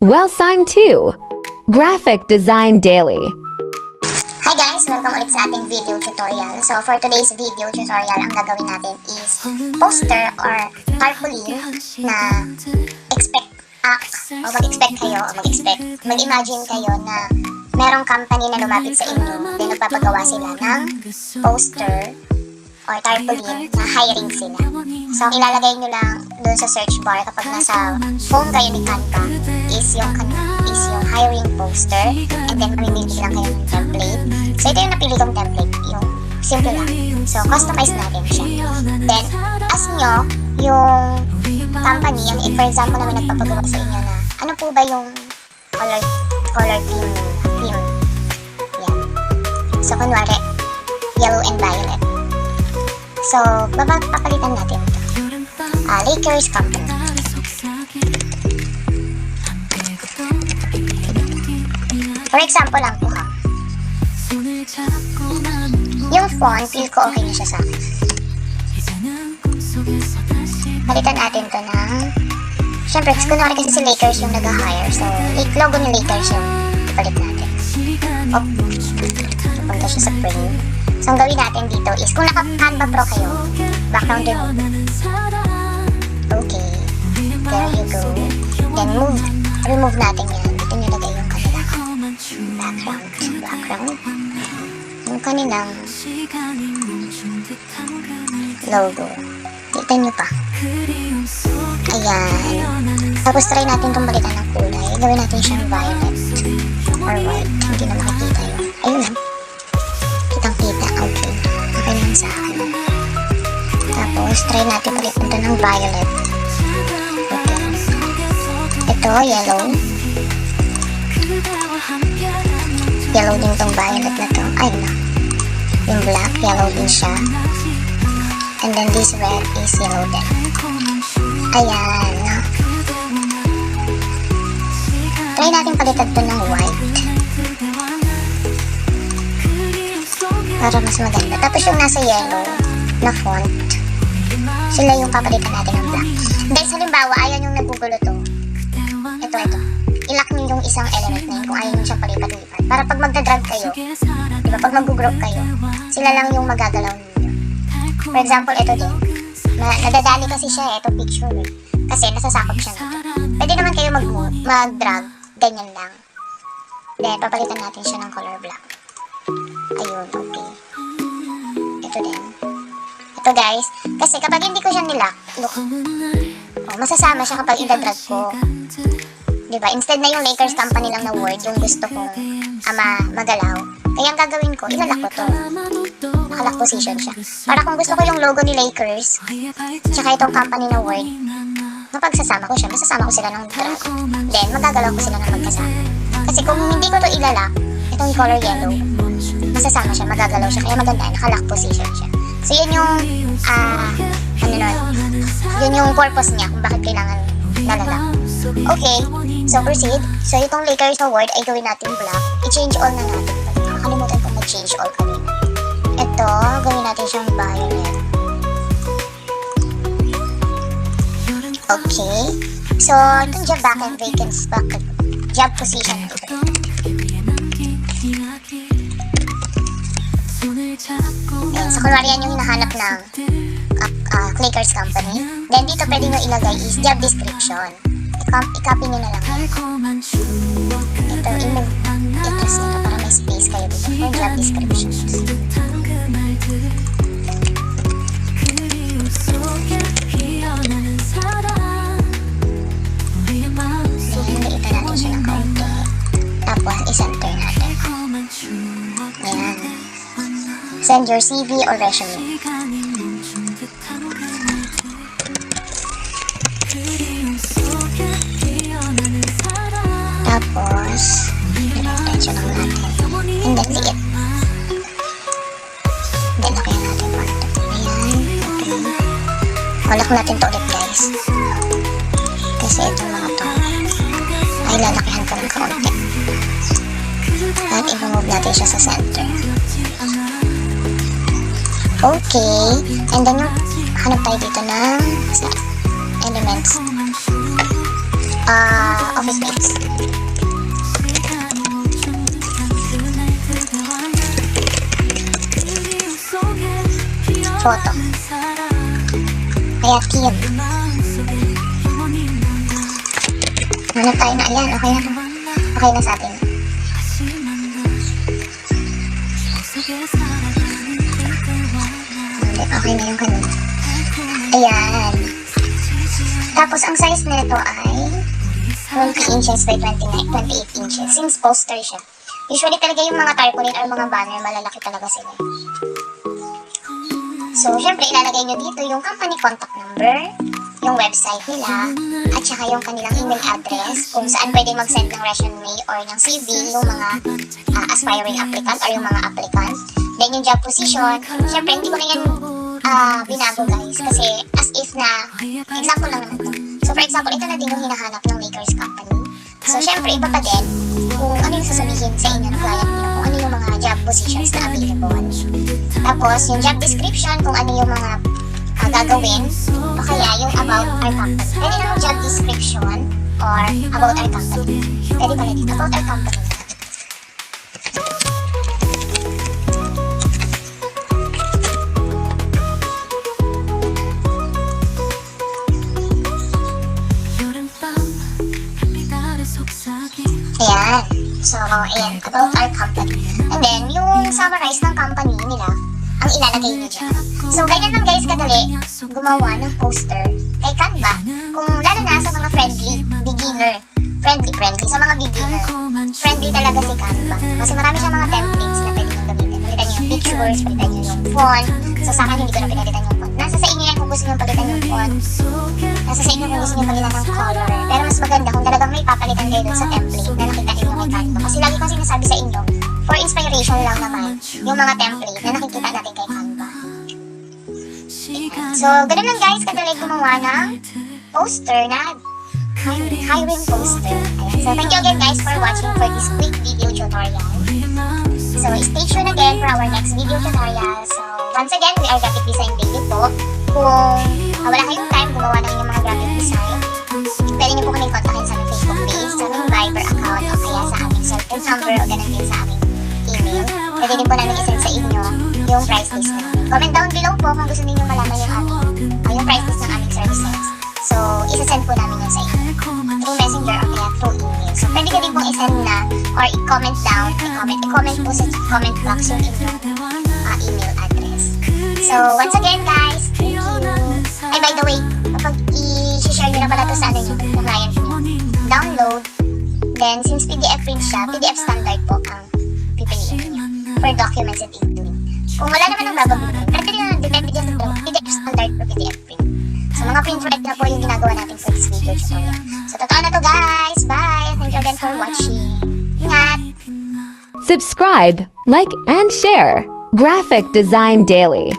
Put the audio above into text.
Well signed too. Graphic Design Daily. Hi guys! Welcome ulit sa ating video tutorial. So for today's video tutorial, ang gagawin natin is poster or tarpaulin na expect ah, o mag-expect kayo o mag-expect, mag-imagine kayo na merong company na lumapit sa inyo then nagpapagawa sila ng poster or tarpaulin na hiring sila. So ilalagay nyo lang doon sa search bar kapag nasa phone kayo ni Canva is yung is yung hiring poster and then mamimili lang kayo template. So ito yung napili kong template, yung simple lang. So customize natin siya. Then as nyo, yung company, yung for example namin nagpapagawa sa inyo na ano po ba yung color color theme theme. Yan. So kunwari, yellow and violet. So, papalitan natin ito. Ah, Lakers Company. For example lang po ha. Yung font, feel ko okay na siya sa akin. Palitan natin to ng... Siyempre, kunwari kasi si Lakers yung nag-hire. So, like, logo ni Lakers yung ipalit natin. Oh, punta siya sa frame. So, ang gawin natin dito is, kung naka-Canva Pro kayo, background remove. Okay. There you go. Then move. Remove natin yan. Background. Yung kanilang logo. Kita nyo pa. Ayan. Tapos try natin itong balikan ng kulay. Gawin natin siyang violet or white. Hindi na makikita yun. Ayun na. Kitang kita. Okay. Okay lang sa akin. Tapos try natin balikan ito ng violet. Okay. Ito, yellow. Yellow din tong violet na to. Ay na. Yung black, yellow din siya. And then this red is yellow din. Ayan. Try natin palitan to ng white. Para mas maganda. Tapos yung nasa yellow na font, sila yung papalitan natin ng black. Sa halimbawa, ayan yung nagugulo to. Ito, ito. Yung isang element na yun kung ayaw nyo siyang palipat-lipat. Para pag magda-drag kayo, di ba, pag mag-group kayo, sila lang yung magagalaw ninyo. For example, ito din. Na, nadadali kasi siya ito picture eh. Kasi nasasakop siya nito. Pwede naman kayo mag mag-drag, ganyan lang. Then, papalitan natin siya ng color black. Ayun, okay. Ito din. Ito guys, kasi kapag hindi ko siya nilock, oh, masasama siya kapag ida-drag ko. Diba? Instead na yung Lakers company lang na word, yung gusto kong ama magalaw. Kaya ang gagawin ko, ilalak ko to. Nakalock position siya. Para kung gusto ko yung logo ni Lakers, tsaka itong company na word, mapagsasama ko siya, masasama ko sila ng drag. Then, magagalaw ko sila ng magkasama. Kasi kung hindi ko to ilalak, itong color yellow, masasama siya, magagalaw siya, kaya maganda, nakalock position siya. So, yun yung, ah, ano nun, yun yung purpose niya kung bakit kailangan nalalak. Okay, so proceed. So, itong Lakers na word ay gawin natin black. I-change all na natin. Nakalimutan ko mag-change all kanina. Ito, gawin natin siyang violet. Okay. So, itong job vacant vacancy vacant job position. Ayan, so kunwari yan yung hinahanap ng uh, uh, clickers company. Then dito pwede nyo ilagay is job description. I-copy nyo na lang. Ito, i-move. I-press nyo para may space kayo dito for job kaunti. Tapos, i-center natin. Ayan. Send your CV or resume. And then, lakayan natin part. Ayan. Okay. Walak natin to ulit, guys. Kasi itong mga to, ay lalakihan ko ng kaunti. At i-move natin siya sa center. Okay. And then yung hanap tayo dito ng sa elements. Ah, office mates. Photo. Kaya team. Hanap tayo na, ayan, okay na. Okay na sa atin. Okay na yung kanina. Ayan. Tapos, ang size nito ay 20 inches by 29, 28 inches. Since poster siya. Usually talaga yung mga tarpaulin or mga banner, malalaki talaga sila. So, syempre, ilalagay nyo dito yung company contact number, yung website nila, at saka yung kanilang email address, kung saan pwede mag-send ng resume or ng CV yung mga ah, aspiring applicant or yung mga applicant. Then, yung job position, syempre, hindi ko na yan ah, binago guys, kasi as if na, example lang naman to. So, for example, ito na din yung hinahanap ng makers company. So, syempre, iba pa din kung ano yung sasabihin sa inyo ng client nyo, kung ano yung mga job positions na available. Tapos, yung job description, kung ano yung mga ah, gagawin, o kaya yung about our company. Pwede naman job description or about our company. Pwede pala dito, about our company. Ayan. So, ayan, about our company. And then, yung summarize ng company nila, ang ilalagay nyo dyan. So, ganyan lang guys kadali gumawa ng poster kay Canva. Kung lalo na sa mga friendly, beginner, friendly, friendly, sa mga beginner, friendly talaga si Canva. Kasi marami siyang mga templates na pwede nyo gamitin. Palitan nyo yung pictures, palitan nyo yung font. So, sa akin, hindi ko na pinalitan yung font. Nasa sa inyo yan kung gusto nyo palitan yung font. Nasa sa inyo kung gusto nyo palitan ng color. Pero mas maganda kung talagang may papalitan kayo dun sa template na nakita nyo kay Canva. Kasi lagi kong sinasabi sa inyo, for inspiration lang naman, yung mga template na nakikita Canva. So, ganun lang guys, kadali gumawa ng poster na hi- hiring poster. Ayan. So, thank you again guys for watching for this quick video tutorial. So, stay tuned again for our next video tutorial. So, once again, we are Graphic Design Daily po. Kung wala kayong time gumawa ng inyong mga graphic design, pwede niyo po kaming kontakin sa Facebook page, sa aming Viber account, o kaya sa aming cellphone number, o ganun din sa aming email. Pwede din po namin isend sa inyo yung price list namin. Comment down below po kung gusto niyo malaman yung aming, ah, yung price list ng aming services. So, isa-send po namin yun sa inyo through messenger o kaya through email. So, pwede ka din pong isend na or i-comment down, i-comment, i-comment po sa comment box yung inyong ah, email address. So, once again guys, thank you. Ay, by the way, kapag i-share nyo na pala to sa ano sa client nyo, download, then since PDF print siya, PDF standard po ang pipiliin nyo for documents and including. Kung wala naman ang babaguhin, pero pwede na depende dyan sa dalawa, PDF standard or PDF print. So, mga print read na po yung ginagawa natin for this video tutorial. So, totoo na to guys! Bye! Thank you again for watching. Ingat! Subscribe, like, and share. Graphic Design Daily.